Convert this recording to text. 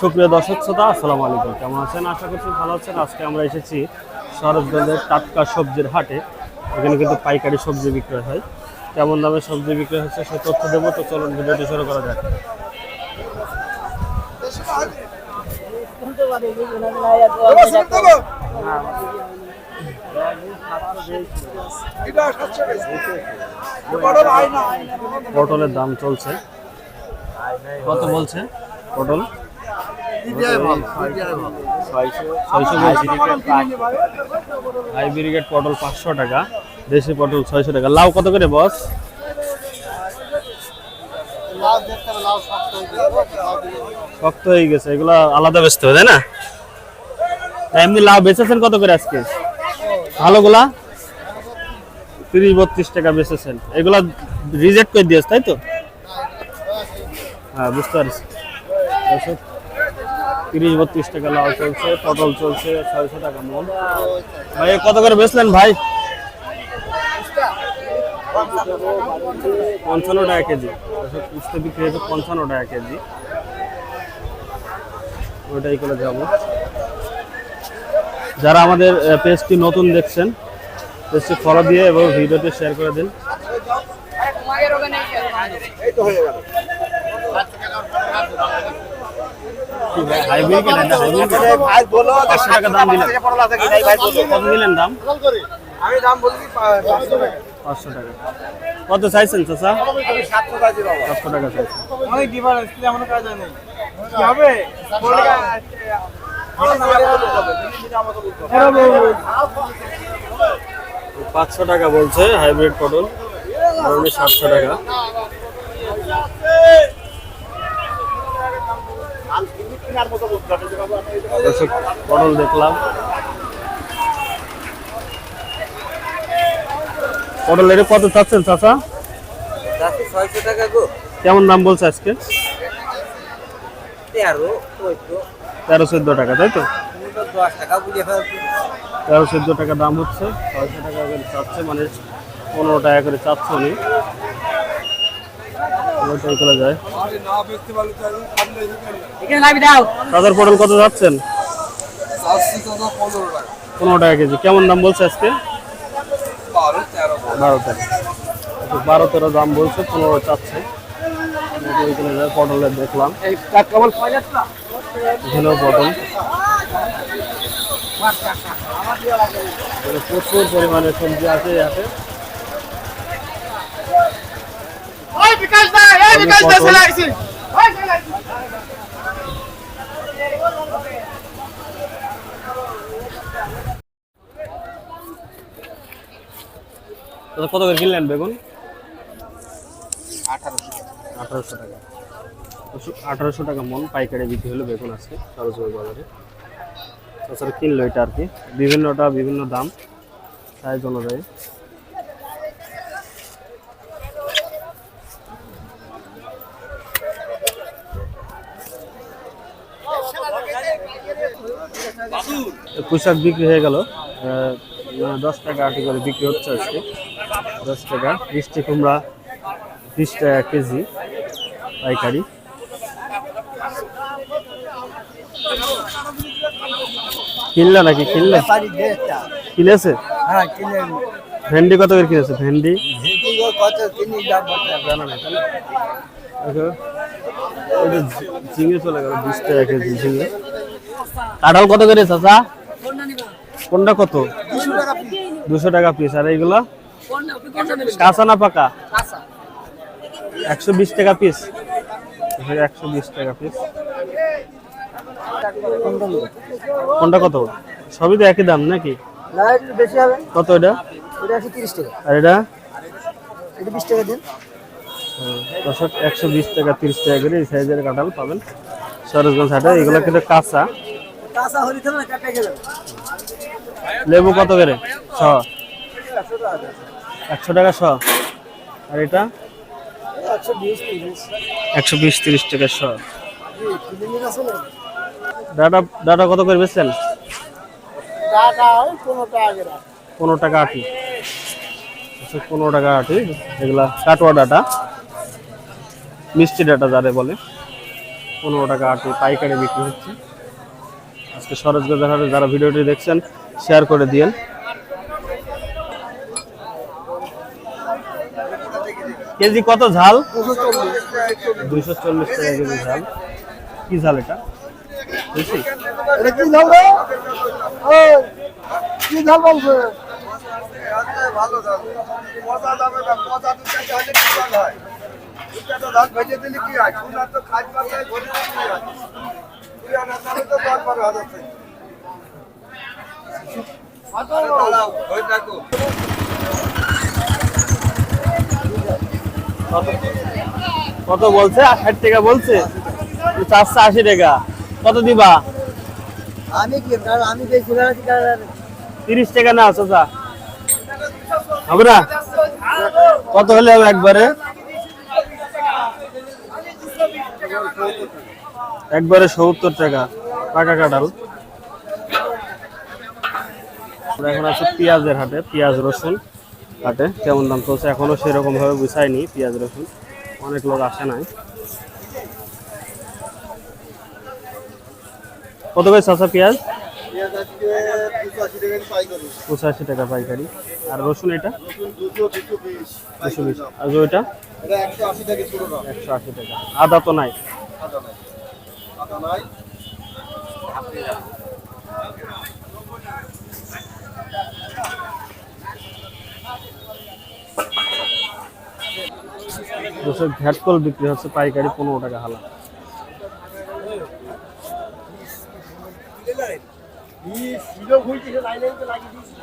সুপ্রিয় দর্শক শ্রোতা, আসসালামু আলাইকুম। কেমন আছেন? আশা করছি ভালো আছেন। আজকে আমরা এসেছি সরবগঞ্জের টাটকা সবজির হাটে। এখানে কিন্তু পাইকারি সবজি বিক্রয় হয়। কেমন দামে সবজি বিক্রয় হচ্ছে সে তথ্য দেবো। তো চলুন ভিডিওটি শুরু করা যাক। পটলের দাম চলছে। কত বলছে? পটল? ছয়শো বলছি হাই ব্রিগেড পটল পাঁচশো টাকা দেশি পটল ছয়শো টাকা। লাউ কত করে বস? শক্ত হয়ে গেছে এগুলো আলাদা বেচতে হবে তাই না? এমনি লাউ বেচেছেন কত করে আজকে? ভালোগুলা তিরিশ বত্রিশ টাকা বেচেছেন। এগুলা রিজেক্ট করে দিয়েছে তাই তো? হ্যাঁ বুঝতে পারছি। তিরিশ, বত্রিশ টাকা লাউ চলছে, পটল চলছে ছয়শো টাকা মন। ভাই, কত করে বেচলেন ভাই? পঞ্চান্ন টাকা কেজি। উস্তে বিক্রি হয়েছে পঞ্চান্ন টাকা কেজি। ওইটাই করে যাব যারা আমাদের পেজটি নতুন দেখছেন, পেজটি ফলো দিয়ে এবং ভিডিওটি শেয়ার করে দিন। হাইব্রিড এটা হাইব্রিড পাঁচশো টাকা দাম দিলেন কত দিলেন দাম আমি দাম বলছি পাঁচশো টাকা কত চাইছেন চাচা? টাকা দিলাম সাতশো টাকা চাইছেন। অনেক ডিফারেন্স এমন কাজ নেই। কি হবে? পাঁচশো টাকা বলছে হাইব্রিড পটল। সাতশো টাকা। পটল দেখলাম। পটল এটা কত চাচ্ছেন চাচা? ছয়শো টাকা গো। কেমন দাম বলছে আজকে? তেরো তেরো চোদ্দ টাকা তাই তো? তেরো চোদ্দ টাকা দাম হচ্ছে। ছয়শো টাকা করে চাচ্ছে মানে পনেরো টাকা করে চাচ্ছে উনি। ওইটাই করে যায়। না বেচতে পারলে তো সামনে এখানে দাও। সাদার পটল কত যাচ্ছেন? পনেরো টাকা। কেজি। কেমন দাম বলছে আজকে? বারো তেরো। বারো টাকা আচ্ছা, বারো তেরো দাম বলছে পনেরো চাচ্ছে। ওইখানে যায় পটলের দেখলাম। এখানেও পটল। প্রচুর পরিমাণে সবজি আছে এই কত করে কিনলেন বেগুন? আঠারোশো আঠারোশো টাকা। আঠারোশো টাকা মন পাইকারি বিক্রি হলো বেগুন আজকে সরোজগঞ্জ বাজারে তাছাড়া কিনলো এটা আর কি। বিভিন্নটা বিভিন্ন দাম সাইজ অনুযায়ী। পোশাক বিক্রি হয়ে গেল। দশ টাকা আটি করে বিক্রি হচ্ছে আজকে। দশ টাকা। মিষ্টি কুমড়া বিশ টাকা কেজি পাইকারি। কিনলে নাকি? কিনলে? কিনেছে? ভেন্ডি কত করে কিনেছে? ভেন্ডি? জানা চলে গেল, বিশ টাকা কেজি ঝিঙে। কাঁঠাল কত করে চাচা? কোনটা কত? দুশো টাকা পিস আর এইগুলো? কাঁচা না পাকা? একশো বিশ টাকা পিস একশো বিশ টাকা পিস কোনটা কত? সবই তো একই দাম নাকি? না একটু বেশি হবে। কত এটা? আর এটা? এটা বিশ টাকা একশো বিশ টাকা তিরিশ টাকা করে এই সাইজের কাঁঠাল পাবেন। সরোজগঞ্জ হাটে। এগুলো কিন্তু কাঁচা। লেবু কত করে? শ। একশো টাকা শ। আর এটা? একশো বিশ তিরিশ টাকা শ। ডাটা ডাটা কত করে বেচলেন? টাকা পনেরো টাকা আটি। আচ্ছা পনেরো টাকা আটি। এগুলা কাটোয়া ডাটা। মিষ্টি ডাটা যারে বলে। পনেরো টাকা আটি পাইকারি বিক্রি হচ্ছে। আজকে সরোজগঞ্জের হাটে যারা ভিডিওটি দেখছেন শেয়ার করে দিয়েন। কেজি কত ঝাল? দুইশো চল্লিশ টাকা কেজি ঝাল। কি ঝাল এটা? বুঝছি কি ঝাল রে? ওই কি ঝাল বলছে? ভালো কত বলছে? ষাট টাকা বলছে। চারশো আশি টাকা। কত দিবা? আমি কি আমি তিরিশ টাকা না চাচা। হবে না? কত হলে হবে একবারে? একবারে সত্তর টাকা পাকা কাঁঠাল। এখন আছে পেঁয়াজের হাটে, পেঁয়াজ রসুন হাটে। কেমন দাম চলছে? এখনও সেরকম ভাবে বুঝায়নি পেঁয়াজ রসুন। অনেক লোক আসে নাই। কত করে চাচা পেঁয়াজ? পঁচাশি টাকা পাইকারি। আর রসুন এটা? দুশো বিশ। আর ওইটা একশো আশি টাকা। আদা তো নাই? দুশো ঘ্যাটকল বিক্রি হচ্ছে পাইকারি পনেরো টাকা হালা। লাগিয়ে দিয়েছি।